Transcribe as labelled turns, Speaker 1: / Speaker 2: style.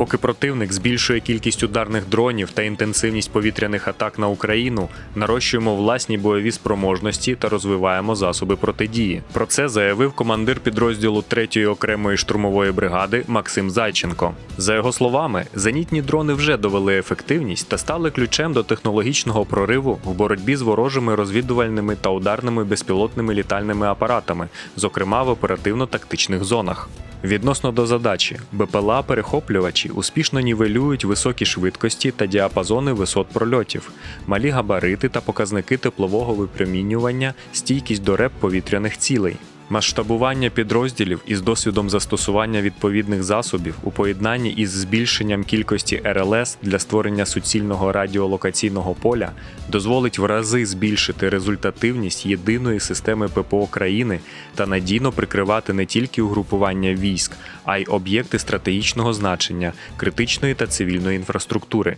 Speaker 1: Поки противник збільшує кількість ударних дронів та інтенсивність повітряних атак на Україну, нарощуємо власні бойові спроможності та розвиваємо засоби протидії. Про це заявив командир підрозділу 3-ї окремої штурмової бригади Максим Зайченко. За його словами, зенітні дрони вже довели ефективність та стали ключем до технологічного прориву в боротьбі з ворожими розвідувальними та ударними безпілотними літальними апаратами, зокрема в оперативно-тактичних зонах. Відносно до задачі, БПЛА перехоплювачі успішно нівелюють високі швидкості та діапазони висот прольотів, малі габарити та показники теплового випромінювання, стійкість до реп повітряних цілей. Масштабування підрозділів із досвідом застосування відповідних засобів у поєднанні із збільшенням кількості РЛС для створення суцільного радіолокаційного поля дозволить в рази збільшити результативність єдиної системи ППО країни та надійно прикривати не тільки угрупування військ, а й об'єкти стратегічного значення, критичної та цивільної інфраструктури.